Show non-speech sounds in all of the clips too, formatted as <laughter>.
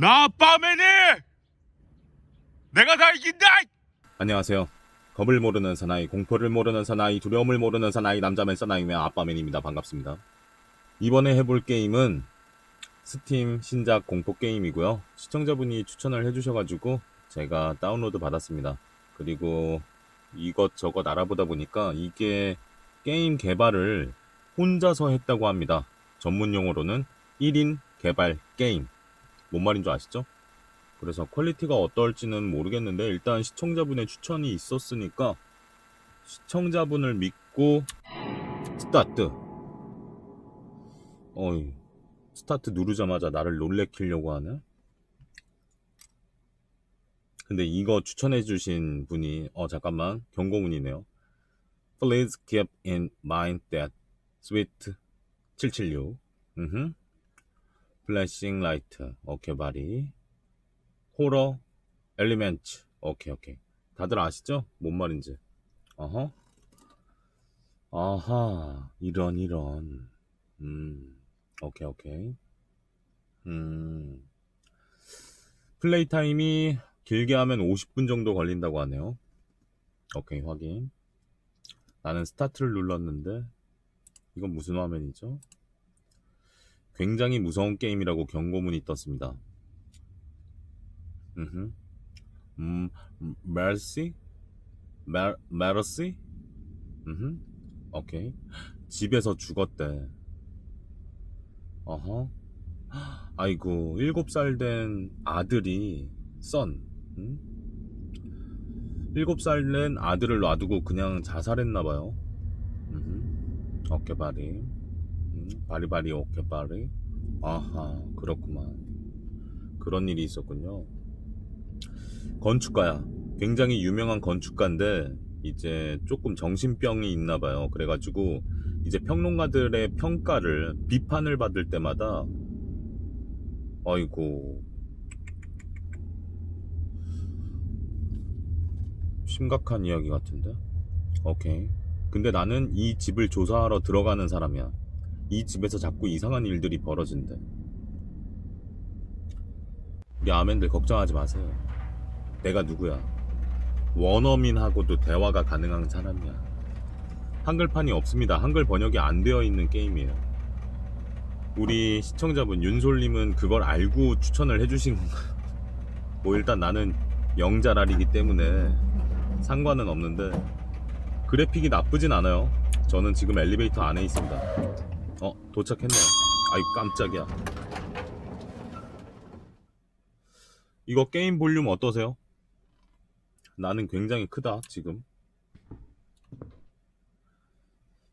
나 아빠맨이 내가 다 이긴다 안녕하세요. 겁을 모르는 사나이, 공포를 모르는 사나이, 두려움을 모르는 사나이, 남자맨 사나이며 아빠맨입니다. 반갑습니다. 이번에 해볼 게임은 스팀 신작 공포 게임이고요. 시청자분이 추천을 해주셔가지고 제가 다운로드 받았습니다. 그리고 이것저것 알아보다 보니까 이게 게임 개발을 혼자서 했다고 합니다. 전문 용어로는 1인 개발 게임. 뭔 말인 줄 아시죠? 그래서 퀄리티가 어떨지는 모르겠는데 일단 시청자분의 추천이 있었으니까 시청자분을 믿고 스타트. 어이 스타트 누르자마자 나를 놀래키려고 하네. 근데 이거 추천해주신 분이 어 잠깐만 경고문이네요. Please keep in mind that sweet 776. 음. 플래싱 라이트. 오케이 바리. 호러 엘리멘트 오케이 오케이. 다들 아시죠? 뭔 말인지. 어허. 아하 이런 이런. 음 오케이 오케이. 음. 플레이 타임이 길게 하면 50분 정도 걸린다고 하네요. 오케이 확인. 나는 스타트를 눌렀는데 이건 무슨 화면이죠? 굉장히 무서운 게임이라고 경고문이 떴습니다 음흠. 음, 메르시? 메, 메르시? 음, 오케이. 집에서 죽었대. 어허. 아이고, 일곱 살된 아들이, 썬, 음? 일곱 살된 아들을 놔두고 그냥 자살했나봐요. 음, 어깨바리. 음, 바리바리 어깨바리. 아하, 그렇구만. 그런 일이 있었군요. 건축가야. 굉장히 유명한 건축가인데 이제 조금 정신병이 있나 봐요. 그래가지고 이제 평론가들의 평가를 비판을 받을 때마다 아이고 심각한 이야기 같은데. 오케이. 근데 나는 이 집을 조사하러 들어가는 사람이야. 이 집에서 자꾸 이상한 일들이 벌어진대. 우리 아멘들 걱정하지 마세요. 내가 누구야? 원어민하고도 대화가 가능한 사람이야. 한글판이 없습니다. 한글 번역이 안 되어 있는 게임이에요. 우리 시청자분 윤솔님은 그걸 알고 추천을 해주신 건가요? <laughs> 뭐 일단 나는 영자랄이기 때문에 상관은 없는데 그래픽이 나쁘진 않아요. 저는 지금 엘리베이터 안에 있습니다. 어 도착했네요. 아이 깜짝이야. 이거 게임 볼륨 어떠세요? 나는 굉장히 크다, 지금.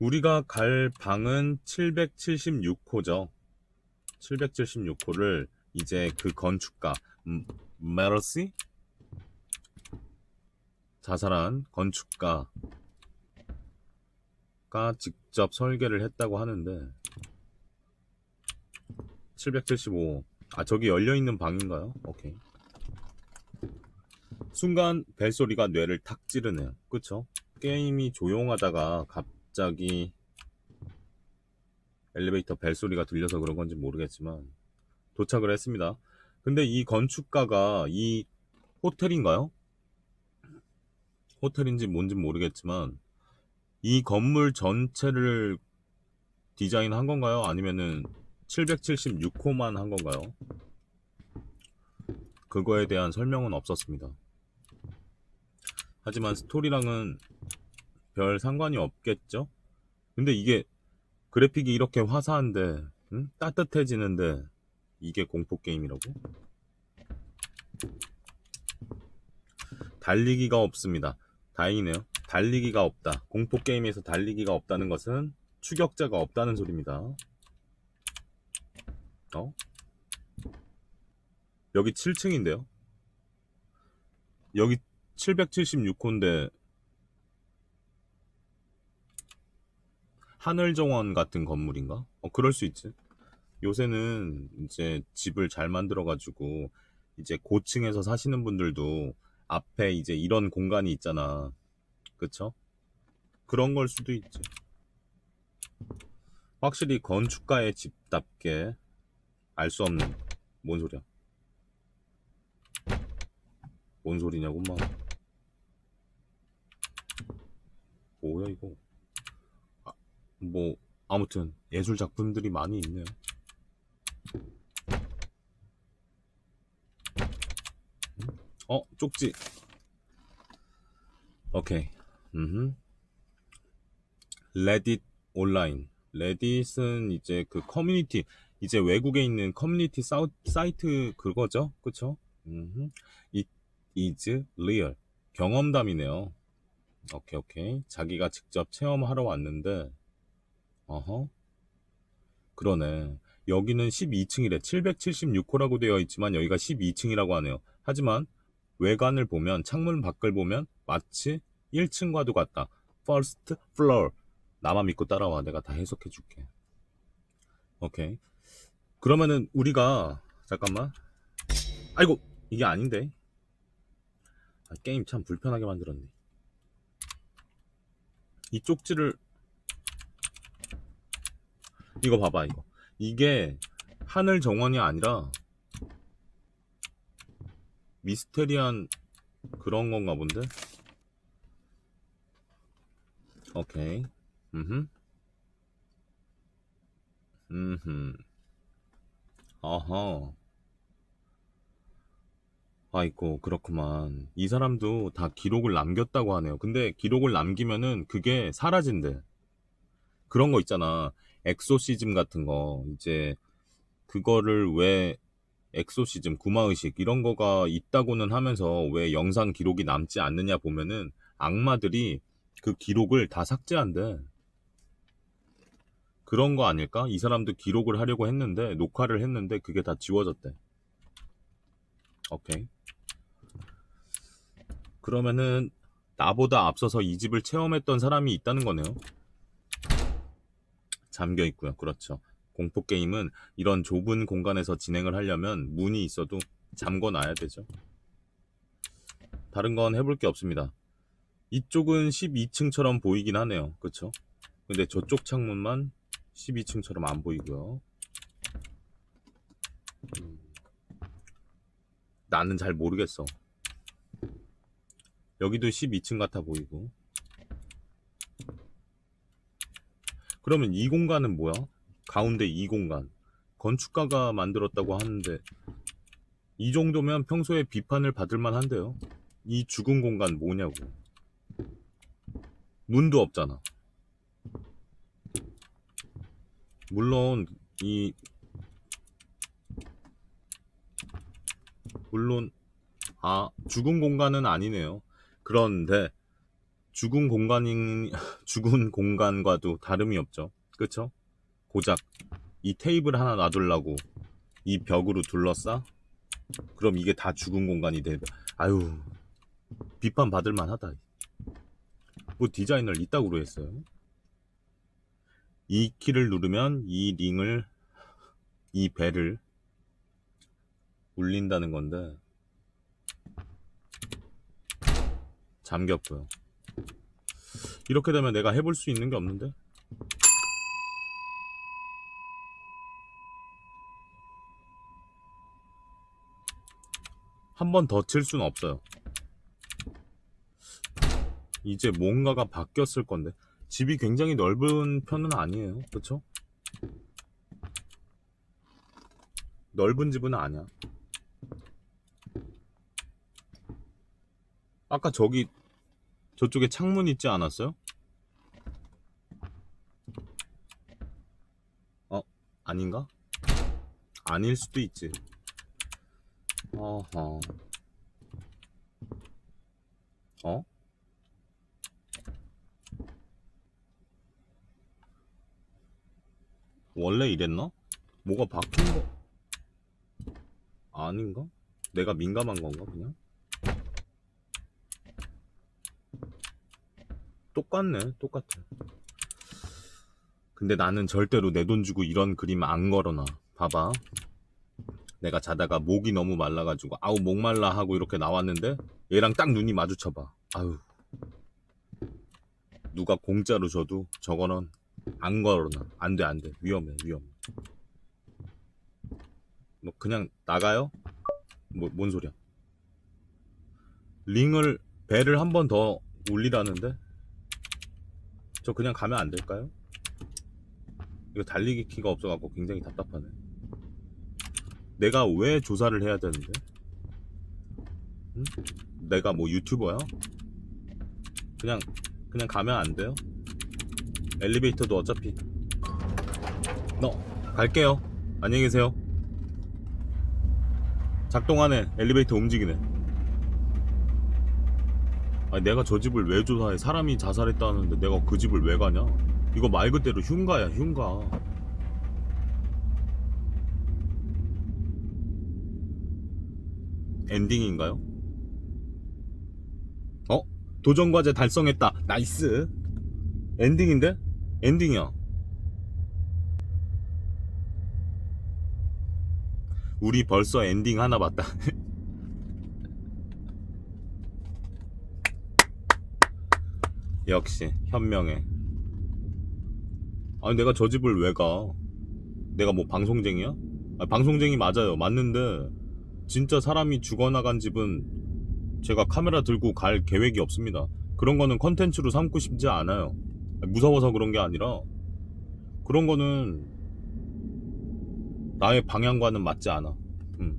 우리가 갈 방은 776호죠. 776호를 이제 그 건축가, 음, 메르시? 자살한 건축가가 직접 설계를 했다고 하는데, 775. 아, 저기 열려있는 방인가요? 오케이. 순간 벨소리가 뇌를 탁 찌르네요. 그쵸? 게임이 조용하다가 갑자기 엘리베이터 벨소리가 들려서 그런 건지 모르겠지만 도착을 했습니다. 근데 이 건축가가 이 호텔인가요? 호텔인지 뭔지 모르겠지만 이 건물 전체를 디자인한 건가요? 아니면은 776호만 한 건가요? 그거에 대한 설명은 없었습니다. 하지만 스토리랑은 별 상관이 없겠죠? 근데 이게 그래픽이 이렇게 화사한데 응? 따뜻해지는데 이게 공포 게임이라고? 달리기가 없습니다. 다행이네요. 달리기가 없다. 공포 게임에서 달리기가 없다는 것은 추격자가 없다는 소리입니다. 어? 여기 7층인데요? 여기 776호인데 하늘정원 같은 건물인가? 어, 그럴 수 있지. 요새는 이제 집을 잘 만들어가지고 이제 고층에서 사시는 분들도 앞에 이제 이런 공간이 있잖아. 그쵸? 그런 걸 수도 있지. 확실히 건축가의 집답게 알 수 없는 뭔 소리야? 뭔 소리냐고 막 뭐야 이거 아, 뭐 아무튼 예술 작품들이 많이 있네요 어 쪽지 오케이 음 레딧 온라인 레딧은 이제 그 커뮤니티 이제 외국에 있는 커뮤니티 사우, 사이트 그거죠? 그쵸? 음 It is real. 경험담이네요. 오케이 오케이. 자기가 직접 체험하러 왔는데. 어허. 그러네. 여기는 12층이래. 776호라고 되어 있지만 여기가 12층이라고 하네요. 하지만 외관을 보면 창문 밖을 보면 마치 1층과도 같다. First floor. 나만 믿고 따라와. 내가 다 해석해 줄게. 오케이. 그러면은 우리가 잠깐만. 아이고 이게 아닌데. 아, 게임 참 불편하게 만들었네. 이 쪽지를 이거 봐봐 이거. 이게 하늘 정원이 아니라 미스테리한 그런 건가 본데 오케이. 음흠. 음흠. 어허. 아이고 그렇구만. 이 사람도 다 기록을 남겼다고 하네요. 근데 기록을 남기면은 그게 사라진대. 그런 거 있잖아. 엑소시즘 같은 거. 이제 그거를 왜 엑소시즘 구마의식 이런 거가 있다고는 하면서 왜 영상 기록이 남지 않느냐 보면은 악마들이 그 기록을 다 삭제한대 그런 거 아닐까? 이 사람도 기록을 하려고 했는데 녹화를 했는데 그게 다 지워졌대 오케이 그러면은 나보다 앞서서 이 집을 체험했던 사람이 있다는 거네요. 잠겨 있고요. 그렇죠. 공포 게임은 이런 좁은 공간에서 진행을 하려면 문이 있어도 잠궈 놔야 되죠. 다른 건 해볼 게 없습니다. 이쪽은 12층처럼 보이긴 하네요. 그쵸? 근데 저쪽 창문만 12층처럼 안 보이고요. 음, 나는 잘 모르겠어. 여기도 12층 같아 보이고. 그러면 이 공간은 뭐야? 가운데 이 공간. 건축가가 만들었다고 하는데, 이 정도면 평소에 비판을 받을 만한데요. 이 죽은 공간 뭐냐고. 문도 없잖아. 물론, 이, 물론, 아, 죽은 공간은 아니네요. 그런데 죽은 공간인 <laughs> 죽은 공간과도 다름이 없죠. 그쵸? 고작 이 테이블 하나 놔두려고 이 벽으로 둘러싸? 그럼 이게 다 죽은 공간이 돼. 아유 비판 받을 만하다. 뭐 디자인을 이따구로 했어요. 이 키를 누르면 이 링을 이 벨을 울린다는 건데 잠겼고요. 이렇게 되면 내가 해볼 수 있는 게 없는데? 한 번 더 칠 수는 없어요. 이제 뭔가가 바뀌었을 건데. 집이 굉장히 넓은 편은 아니에요. 그쵸? 넓은 집은 아니야. 아까 저기 저쪽에 창문 있지 않았어요? 어? 아닌가? 아닐 수도 있지. 어허. 어? 원래 이랬나? 뭐가 바뀐 거 아닌가? 내가 민감한 건가 그냥? 똑같네 똑같아 근데 나는 절대로 내 돈 주고 이런 그림 안 걸어놔 봐봐 내가 자다가 목이 너무 말라가지고 아우 목 말라 하고 이렇게 나왔는데 얘랑 딱 눈이 마주쳐봐 아유 누가 공짜로 줘도 저거는 안 걸어놔 안 돼 안 돼 위험해 위험해 뭐 그냥 나가요? 뭐, 뭔 소리야 링을 배를 한 번 더 울리라는데 저 그냥 가면 안 될까요? 이거 달리기 키가 없어갖고 굉장히 답답하네. 내가 왜 조사를 해야 되는데? 응? 내가 뭐 유튜버야? 그냥 그냥 가면 안 돼요? 엘리베이터도 어차피 너 갈게요. 안녕히 계세요. 작동하네. 엘리베이터 움직이네. 아니 내가 저 집을 왜 조사해? 사람이 자살했다는데 내가 그 집을 왜 가냐? 이거 말 그대로 흉가야 흉가. 엔딩인가요? 어? 도전 과제 달성했다. 나이스. 엔딩인데? 엔딩이야. 우리 벌써 엔딩 하나 봤다. <laughs> 역시 현명해. 아니 내가 저 집을 왜 가? 내가 뭐 방송쟁이야? 아, 방송쟁이 맞아요. 맞는데 진짜 사람이 죽어나간 집은 제가 카메라 들고 갈 계획이 없습니다. 그런 거는 컨텐츠로 삼고 싶지 않아요. 무서워서 그런 게 아니라 그런 거는 나의 방향과는 맞지 않아. 음.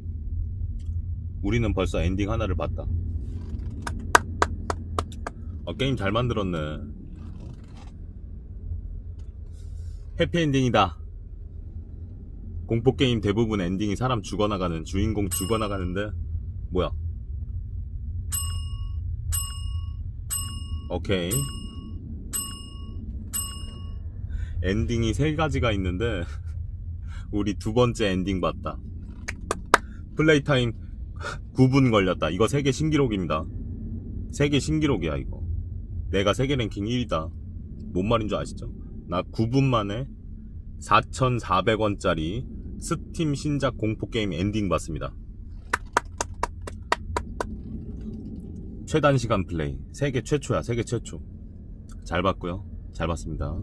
우리는 벌써 엔딩 하나를 봤다. 아, 게임 잘 만들었네. 해피엔딩이다. 공포게임 대부분 엔딩이 사람 죽어나가는, 주인공 죽어나가는데, 뭐야. 오케이. 엔딩이 세 가지가 있는데, <laughs> 우리 두 번째 엔딩 봤다. 플레이 타임 9분 걸렸다. 이거 세계 신기록입니다. 세계 신기록이야, 이거. 내가 세계 랭킹 1위다. 뭔 말인 줄 아시죠? 나 9분 만에 4,400원짜리 스팀 신작 공포 게임 엔딩 봤습니다. 최단 시간 플레이. 세계 최초야, 세계 최초. 잘 봤고요. 잘 봤습니다.